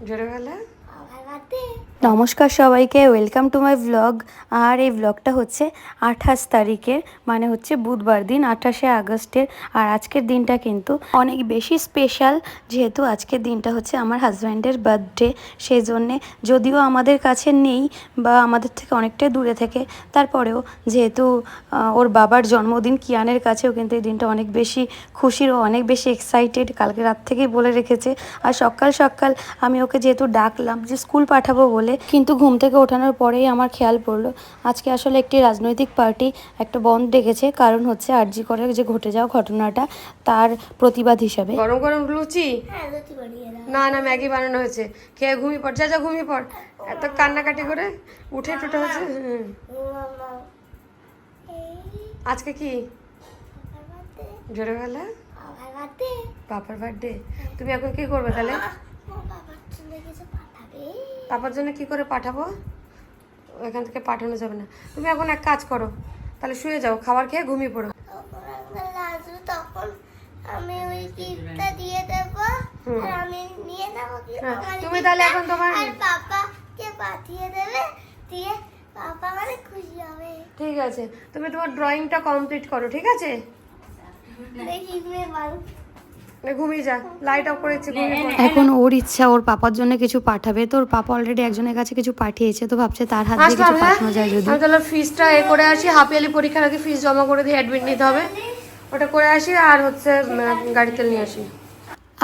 জোরে গেলে নমস্কার সবাইকে ওয়েলকাম টু মাই ব্লগ আর এই ব্লগটা হচ্ছে আঠাশ তারিখের মানে হচ্ছে বুধবার দিন, আঠাশে আগস্টের। আর আজকের দিনটা কিন্তু অনেক বেশি স্পেশাল যেহেতু আজকের দিনটা হচ্ছে আমার হাজব্যান্ডের বার্থডে সেই জন্যে যদিও আমাদের কাছে নেই বা আমাদের থেকে অনেকটাই দূরে থেকে, তারপরেও যেহেতু ওর বাবার জন্মদিন কিয়ানের কাছেও কিন্তু এই দিনটা অনেক বেশি খুশির ও অনেক বেশি এক্সাইটেড কালকে রাত থেকেই বলে রেখেছে। আর সকাল সকাল আমি ওকে যেহেতু ডাকলাম যে, স্কুল পাঠাবো বলে কিন্তু ঘুম থেকে ওঠানোর পরেই আমার খেয়াল পড়ল আজকে আসলে একটি রাজনৈতিক পার্টি একটা বন্ধ ডেকেছে কারণ হচ্ছে আরজি করে যে ঘটে যাওয়া ঘটনাটা তার প্রতিবাদ হিসাবে। গরম গরম লুচি? হ্যাঁ না না ম্যাগি বানানো হয়েছে। খেয়ে ঘুমিয়ে পড় যা যা ঘুমিয়ে পড়। এত কান্নাকাটি করে উঠে টুটে হচ্ছে আজকে কি? জোরে বার্থডে। পাপার বার্থডে? তুমি এখন কি করবে তাহলে? পাপার জন্য কি করে পাঠাবো? এখান থেকে পাঠানো যাবে না। তুমি এখন এক কাজ করো তাহলে শুয়ে যাও খাবার খেয়ে ঘুমিয়ে পড়ো। আমি ওই গিফটটা দিয়ে দেবো আর আমি নিয়ে নেব হ্যাঁ, তুমি তাহলে এখন তোমার- আর পাপাকে পাঠিয়ে দেবে দিয়ে পাপা মানে খুশি হবে। ঠিক আছে তুমি তোমার ড্রয়িংটা কমপ্লিট করো ঠিক আছে? দেখি মেয়ে ঘুমিয়ে যা। লাইট অফ করেছি এখন ওর ইচ্ছা ওর পাপার জন্য কিছু পাঠাবে। তো ওর পাপা অলরেডি একজনের কাছে কিছু পাঠিয়েছে তো ভাবছে তার হাত কিছু হ্যাঁ? পাঠানো যায় যদি। আমি তাহলে ফিসটা এ করে আসি হাফ ইয়ারলি পরীক্ষার আগে ফিস জমা করে দিয়ে অ্যাডমিট নিতে হবে। ওটা করে আসি আর হচ্ছে গাড়িতে নিয়ে আসি।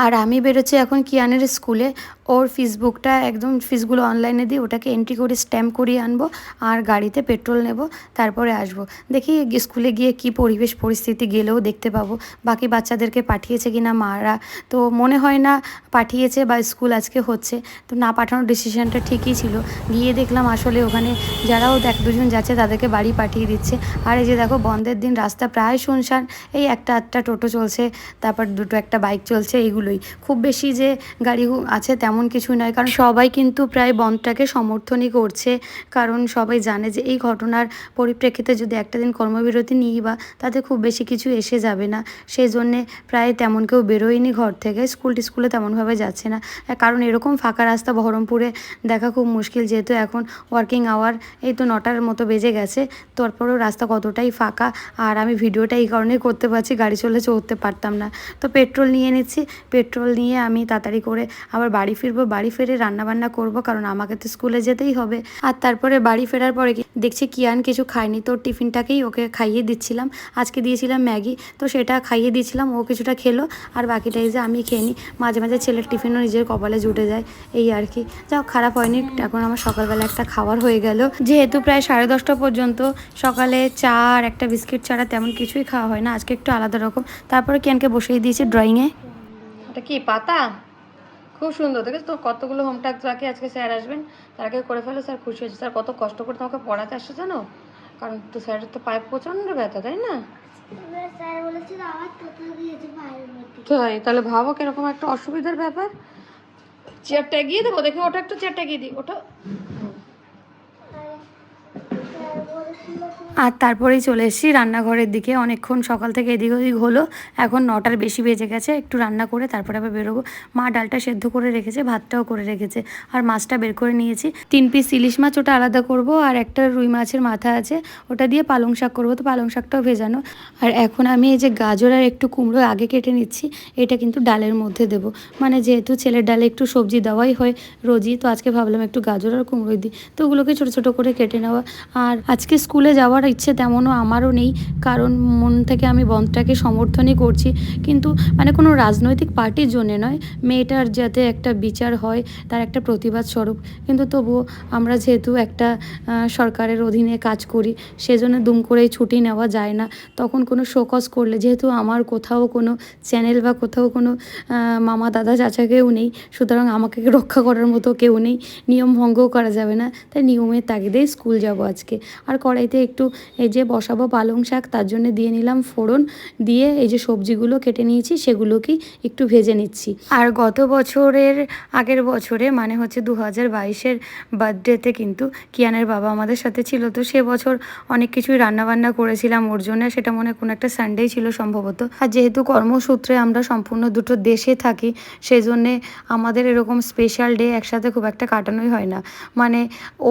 আর আমি বেরোচ্ছি এখন কিয়ানের স্কুলে। ওর ফিসবুকটা একদম ফিসগুলো অনলাইনে দিয়ে ওটাকে এন্ট্রি করে স্ট্যাম্প করিয়ে আনব আর গাড়িতে পেট্রোল নেব, তারপরে আসব। দেখি স্কুলে গিয়ে কি পরিবেশ পরিস্থিতি গেলেও দেখতে পাবো। বাকি বাচ্চাদেরকে পাঠিয়েছে কি না মারা? তো মনে হয় না পাঠিয়েছে বা স্কুল আজকে হচ্ছে। তো না পাঠানোর ডিসিশনটা ঠিকই ছিল। গিয়ে দেখলাম আসলে ওখানে যারাও দেখ, দুজন যাচ্ছে তাদেরকে বাড়ি পাঠিয়ে দিচ্ছে। আর এই যে দেখো বন্ধের দিন, রাস্তা প্রায় শুনশান। এই একটা আধটা টোটো চলছে, তারপর দুটো একটা বাইক চলছে, এইগুলোই। খুব বেশি যে গাড়ি আছে তেমন কিছু নয়। কারণ সবাই কিন্তু প্রায় বন্ধটাকে সমর্থনই করছে। কারণ সবাই জানে যে এই ঘটনার পরিপ্রেক্ষিতে যদি একটা দিন কর্মবিরতি নিই বা তাতে খুব বেশি কিছু এসে যাবে না সেই জন্যে প্রায় তেমন কেউ বেরোয়নি ঘর থেকে, স্কুল টিস্কুলে তেমনভাবে যাচ্ছে না। কারণ এরকম ফাঁকা রাস্তা বহরমপুরে দেখা খুব মুশকিল, যেহেতু এখন ওয়ার্কিং আওয়ার এই তো নটার মতো বেজে গেছে। তারপরেও রাস্তা কতটাই ফাঁকা? আর আমি ভিডিওটা এই কারণেই করতে পারছি, গাড়ি চলে চলতে পারতাম না। তো পেট্রোল নিয়ে নিচ্ছি, পেট্রোল নিয়ে আমি তাড়াতাড়ি করে আবার বাড়ি ফিরবো, বাড়ি ফিরে রান্না বান্না করব, কারণ আমাকে তো স্কুলে যেতেই হবে। আর তারপরে বাড়ি ফেরার পরে দেখছি কিয়ান কিছু খায়নি, তো টিফিনটাকেই ওকে খাইয়ে দিচ্ছিলাম। আজকে দিয়েছিলাম ম্যাগি, তো সেটা খাইয়ে দিয়েছিলাম ও কিছুটা খেলো, আর বাকিটাই যে আমি খেয়ে নিই। মাঝে মাঝে ছেলের টিফিনও নিজের কপালে জুটে যায়, এই আর কি। যাও খারাপ হয়নি, এখন আমার সকালবেলা একটা খাবার হয়ে গেল। যেহেতু প্রায় সাড়ে দশটা পর্যন্ত, সকালে চা আর একটা বিস্কিট ছাড়া তেমন কিছুই খাওয়া হয় না, আজকে একটু আলাদা রকম। তারপরে কিয়ানকে বসিয়ে দিয়েছি ড্রয়িংয়ে এটা কি, পাতা? খুব সুন্দর। দেখেছ তো? কতগুলো হোম টাস্ক বাকি আজকে স্যার আসবেন তার আগে করে ফেলো স্যার খুশি হয়েছে। স্যার কত কষ্ট করে তোমাকে পড়াতে আসছে জানো? কারণ তো স্যারের তো পায়ে প্রচণ্ড ব্যথা তাই না? তাই তাহলে ভাবো কীরকম একটা অসুবিধার ব্যাপার। চেয়ারটা এগিয়ে দেবো দেখি ওটা একটু চেয়ারটা এগিয়ে দিই। ওটা স্যার বলেছিল আর তারপরেই চলে এসেছি রান্নাঘরের দিকে। অনেকক্ষণ সকাল থেকে এদিক ওদিক হলো। এখন নটার বেশি বেজে গেছে, একটু রান্না করে তারপরে আবার বেরোবো। মা ডালটা সেদ্ধ করে রেখেছে, ভাতটাও করে রেখেছে। আর মাছটা বের করে নিয়েছি। তিন পিস ইলিশ মাছ ওটা আলাদা করব, আর একটা রুই মাছের মাথা আছে। ওটা দিয়ে পালং শাক করব, তো পালং শাকটাও ভেজানো। আর এখন আমি এই যে গাজর আর একটু কুমড়ো আগে কেটে নিচ্ছি, এটা কিন্তু ডালের মধ্যে দেবো। মানে যেহেতু ছেলের ডালে একটু সবজি দেওয়াই হয় রোজই, তো আজকে ভাবলাম একটু গাজর আর কুমড়ো দিই। তো ওগুলোকে ছোটো ছোটো করে কেটে নেওয়া। আর আজকে স্কুলে যাওয়ার ইচ্ছে তেমনও আমারও নেই। কারণ মন থেকে আমি বন্ধটাকে সমর্থনই করছি। কিন্তু মানে কোনো রাজনৈতিক পার্টির জন্যে নয়, মেয়েটার যাতে একটা বিচার হয়, তার একটা প্রতিবাদ স্বরূপ। কিন্তু তবুও আমরা যেহেতু একটা সরকারের অধীনে কাজ করি, সেজন্য দুম করেই ছুটি নেওয়া যায় না। তখন কোনো শোকজ করলে, যেহেতু আমার কোথাও কোনো চ্যানেল বা কোথাও কোনো মামা দাদা চাচা কেউ নেই, সুতরাং আমাকে রক্ষা করার মতো কেউ নেই, নিয়ম ভঙ্গও করা যাবে না। তাই নিয়মের তাগিদেই স্কুল যাব আজকে। আর কড়াই কড়াইতে একটু এই যে বসাবো পালং শাক, তার জন্য দিয়ে নিলাম ফোড়ন। দিয়ে এই যে সবজিগুলো কেটে নিয়েছি, সেগুলোকেই একটু ভেজে নিচ্ছি। আর গত বছরের আগের বছরে মানে হচ্ছে দু হাজার বাইশের বার্থডেতে কিন্তু কিয়ানের বাবা আমাদের সাথে ছিল, তো সে বছর অনেক কিছুই রান্নাবান্না করেছিলাম ওর জন্য, সেটা মনে কোনো একটা সানডেই ছিল সম্ভবত। আর যেহেতু কর্মসূত্রে আমরা সম্পূর্ণ দুটো দেশে থাকি সেই জন্যে আমাদের এরকম স্পেশাল ডে একসাথে খুব একটা কাটানোই হয় না। মানে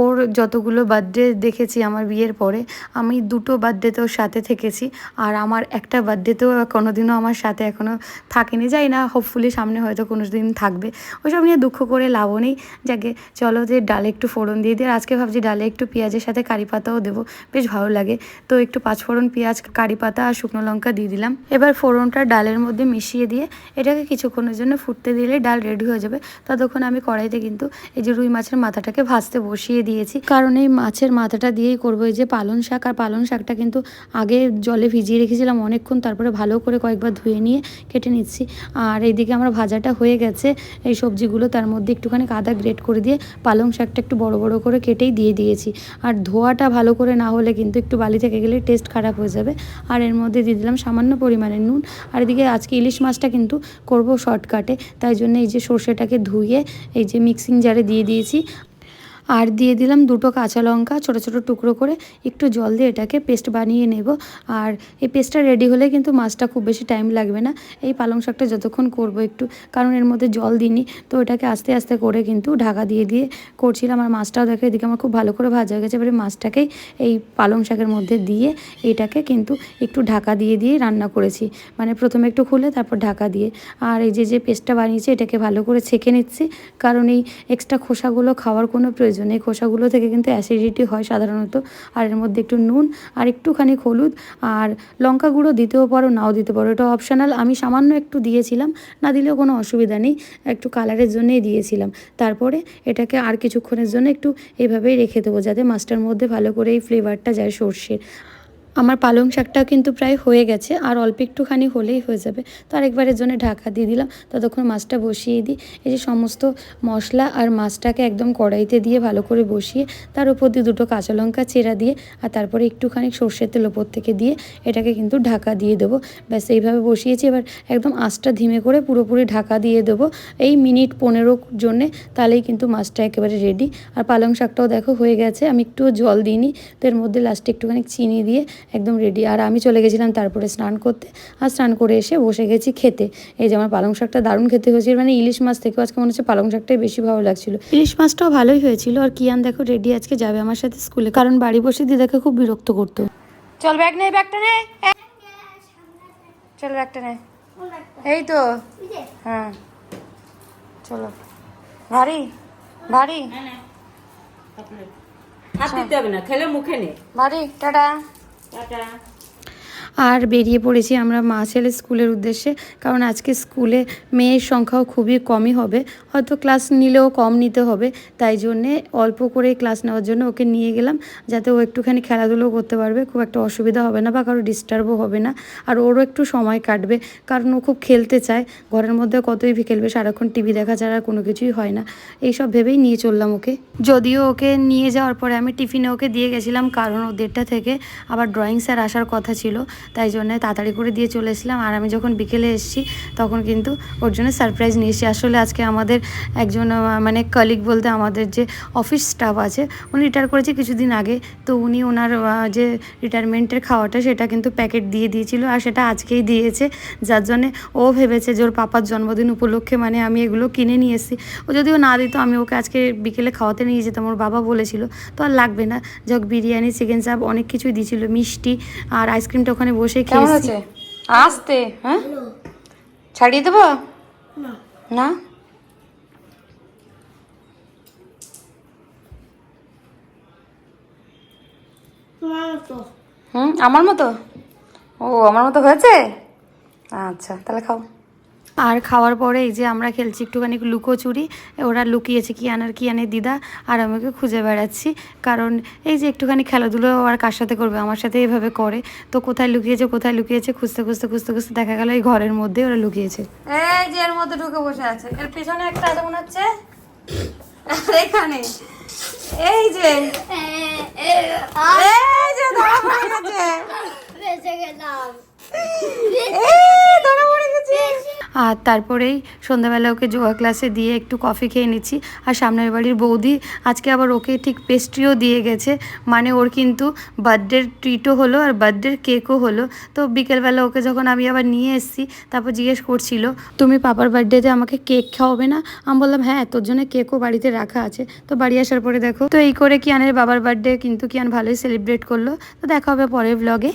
ওর যতগুলো বার্থডে দেখেছি, আমার বিয়ের পরে আমি দুটো বার্থডেতে ওর সাথে থেকেছি। আর আমার একটা বার্থডেতেও কোনো দিনও আমার সাথে এখনও থাকেনি। যাই না হোপফুলি সামনে হয়তো কোনো দিন থাকবে। ওসব নিয়ে দুঃখ করে লাভও নেই। যাকে চলো যে ডালে একটু ফোড়ন দিয়ে আর আজকে ভাবছি ডালে একটু পেঁয়াজের সাথে কারি পাতাও দেবো। বেশ ভালো লাগে। তো একটু পাঁচ ফোড়ন পেঁয়াজ, কারি পাতা আর শুকনো লঙ্কা দিয়ে দিলাম। এবার ফোড়নটা ডালের মধ্যে মিশিয়ে দিয়ে এটাকে কিছুক্ষণের জন্য ফুটতে দিলে ডাল রেডি হয়ে যাবে। ততক্ষণ আমি কড়াইতে কিন্তু এই যে রুই মাছের মাথাটাকে ভাজতে বসিয়ে দিয়েছি। কারণ এই মাছের মাথাটা দিয়েই করব এই যে পালং শাক আর পালং শাকটা কিন্তু আগে জলে ভিজিয়ে রেখেছিলাম অনেকক্ষণ, তারপরে ভালো করে কয়েকবার ধুয়ে নিয়ে কেটে নিচ্ছি। আর এইদিকে আমার ভাজাটা হয়ে গেছে, এই সবজিগুলো তার মধ্যে একটুখানি আদা গ্রেট করে দিয়ে পালং শাকটা একটু বড় বড় করে কেটেই দিয়ে দিয়েছি। আর ধোয়াটা ভালো করে না হলে কিন্তু একটু বালি থেকে গেলে টেস্ট খারাপ হয়ে যাবে। আর এর মধ্যে দিয়ে দিলাম সামান্য পরিমাণে নুন। আর এদিকে আজকে ইলিশ মাছটা কিন্তু করব শর্টকাটে তাই জন্য এই যে সর্ষেটাকে ধুয়ে এই যে মিক্সিং জারে দিয়ে দিয়েছি। আর দিয়ে দিলাম দুটো কাঁচা লঙ্কা, ছোটো ছোটো টুকরো করে একটু জল দিয়ে এটাকে পেস্ট বানিয়ে নেব। আর এই পেস্টটা রেডি হলে কিন্তু মাছটা খুব বেশি টাইম লাগবে না। এই পালং শাকটা যতক্ষণ করব একটু, কারণ এর মধ্যে জল দিইনি, তো এটাকে আস্তে আস্তে করে কিন্তু ঢাকা দিয়ে দিয়ে করছিলাম। আর মাছটাও দেখে, এদিকে আমার খুব ভালো করে ভাজা হয়ে গেছে। এবারে মাছটাকেই এই পালং শাকের মধ্যে দিয়ে এটাকে কিন্তু একটু ঢাকা দিয়ে দিয়ে রান্না করেছি। মানে প্রথমে একটু খুলে তারপর ঢাকা দিয়ে। আর এই যে যে পেস্টটা বানিয়েছি, এটাকে ভালো করে ছেঁকে নিচ্ছি। কারণ এই এক্সট্রা খোসাগুলো খাওয়ার কোনো প্রয়োজন নেই খোসাগুলো থেকে কিন্তু অ্যাসিডিটি হয় সাধারণত। আর এর মধ্যে একটু নুন আর একটুখানি হলুদ আর লঙ্কা গুঁড়ো দিতেও পারো, নাও দিতে পারো। এটা অপশানাল আমি সামান্য একটু দিয়েছিলাম, না দিলেও কোনো অসুবিধা নেই, একটু কালারের জন্যই দিয়েছিলাম। তারপরে এটাকে আর কিছুক্ষণের জন্য একটু এভাবেই রেখে দেবো, যাতে মাছটার মধ্যে ভালো করে এই ফ্লেভারটা যায় সর্ষের। আমার পালং শাকটাও কিন্তু প্রায় হয়ে গেছে, আর অল্প একটুখানি হলেই হয়ে যাবে। তো আরেকবারের জন্য ঢাকা দিয়ে দিলাম, ততক্ষণ মাছটা বসিয়ে দিই। এই যে সমস্ত মশলা আর মাছটাকে একদম কড়াইতে দিয়ে ভালো করে বসিয়ে, তার উপর দিয়ে দুটো কাঁচা লঙ্কা চেরা দিয়ে, আর তারপরে একটুখানি সর্ষের তেল ওপর থেকে দিয়ে এটাকে কিন্তু ঢাকা দিয়ে দেবো। ব্যাস, এইভাবে বসিয়েছি। এবার একদম আঁচটা ধিমে করে পুরোপুরি ঢাকা দিয়ে দেবো। এই মিনিট পনেরো জন্যে তাহলেই কিন্তু মাছটা একেবারে রেডি আর পালং শাকটাও দেখো হয়ে গেছে, আমি একটু জল দিইনি, তো এর মধ্যে লাস্টে একটুখানি চিনি দিয়ে একদম রেডি আর আমি চলে গেছিলাম তারপরে স্নান করতে। আর স্নান করে এসে বসে গেছি খেতে। এই যে আমার পালং শাকটা দারুণ খেতে হয়েছিল। মানে ইলিশ মাছ থেকেও আজকে মনে হচ্ছে পালং শাকটাই বেশি ভালো লাগছিল। ইলিশ মাছটাও ভালোই হয়েছিল। আর কিয়ান দেখো রেডি আজকে যাবে আমার সাথে স্কুলে। কারণ বাড়ি বসে দিদাকে খুব বিরক্ত করতো। চল ব্যাগ নে ব্যাগটা নে। চল ব্যাগটা নে। এই তো। হ্যাঁ। চলো। ভারী। ভারী। হাত দিতে হবে না খেলে মুখে নে। ভারী টাটা। টাটা আর বেরিয়ে পড়েছি আমরা মা ছেলে স্কুলের উদ্দেশ্যে, কারণ আজকে স্কুলে মেয়ের সংখ্যাও খুবই কমই হবে। হয়তো ক্লাস নিলেও কম নিতে হবে, তাই জন্যে অল্প করে ক্লাস নেওয়ার জন্য ওকে নিয়ে গেলাম, যাতে ও একটুখানি খেলাধুলো করতে পারবে, খুব একটা অসুবিধা হবে না বা কারও ডিস্টার্বও হবে না, আর ওরও একটু সময় কাটবে, কারণ ও খুব খেলতে চায়, ঘরের মধ্যে কতই খেলবে সারাক্ষণ টিভি দেখা ছাড়া কোনো কিছুই হয় না, এইসব ভেবেই নিয়ে চললাম ওকে। যদিও ওকে নিয়ে যাওয়ার পরে আমি টিফিনে ওকে দিয়ে গেছিলাম, কারণ ও দেড়টা থেকে, আবার ড্রয়িং স্যার আসার কথা ছিল তাই জন্য তাড়াতাড়ি করে দিয়ে চলে এসেছিলাম। আর আমি যখন বিকেলে এসেছি, তখন কিন্তু ওর জন্য সারপ্রাইজ নিয়ে এসেছি। আসলে আজকে আমাদের একজন মানে কলিগ বলতে আমাদের যে অফিস স্টাফ আছে, উনি রিটায়ার করেছে কিছুদিন আগে। তো উনি ওনার যে রিটায়ারমেন্টের খাওয়াটা, সেটা কিন্তু প্যাকেট দিয়ে দিয়েছিল আর সেটা আজকেই দিয়েছে। যার জন্যে ও ভেবেছে যে ওর পাপার জন্মদিন উপলক্ষে মানে আমি এগুলো কিনে নিয়ে এসেছি। ও যদিও না দিত, আমি ওকে আজকে বিকেলে খাওয়াতে নিয়ে যেতাম, ওর বাবা বলেছিল। তো আর লাগবে না। যাক, বিরিয়ানি চিকেন চাপ, অনেক কিছুই দিয়েছিল। মিষ্টি আর আইসক্রিমটা ওখানে বসে কেমন আছে? আসতে হ্যাঁ? ছাড়িয়ে দেবো? না। হুম আমার মতো? ও আমার মতো হয়েছে? আচ্ছা তাহলে খাও। আর খাওয়ার পরে এই যে আমরা খেলছি একটুখানি লুকোচুরি ওরা লুকিয়েছে কি আনার কি আনে দিদা আর আমাকে খুঁজে বেড়াচ্ছি। কারণ এই যে একটুখানি খেলাধুলো আর কার সাথে করবে? আমার সাথে এইভাবে করে। তো কোথায় লুকিয়েছে কোথায় লুকিয়েছে খুঁজতে খুঁজতে খুঁজতে খুঁজতে দেখা গেল এই ঘরের মধ্যে ওরা লুকিয়েছে। এই যে এর মধ্যে ঢুকে বসে আছে। এর পিছনে একটা আছে মনে হচ্ছে? এখানে। এই যে এই যে ধরা পড়ে গেছে বেঁচে গেলাম এই ধরা পড়ে গেছে আর তারপরেই সন্ধ্যাবেলা ওকে যোগা ক্লাসে দিয়ে একটু কফি খেয়ে নিচ্ছি। আর সামনের বাড়ির বৌদি আজকে আবার ওকে ঠিক পেস্ট্রিও দিয়ে গেছে। মানে ওর কিন্তু বার্থডের ট্রিটও হলো আর বার্থডের কেকও হলো। তো বিকেলবেলা ওকে যখন আমি আবার নিয়ে এসেছি, তারপর জিজ্ঞেস করছিল, তুমি পাপার বার্থডেতে আমাকে কেক খাওয়াবে না? আমি বললাম হ্যাঁ তোর জন্য কেকও বাড়িতে রাখা আছে। তো বাড়ি আসার পরে দেখো, তো এই করে কিয়ানের বাবার বার্থডে কিন্তু কিয়ান ভালোই সেলিব্রেট করল। তো দেখা হবে পরের ব্লগে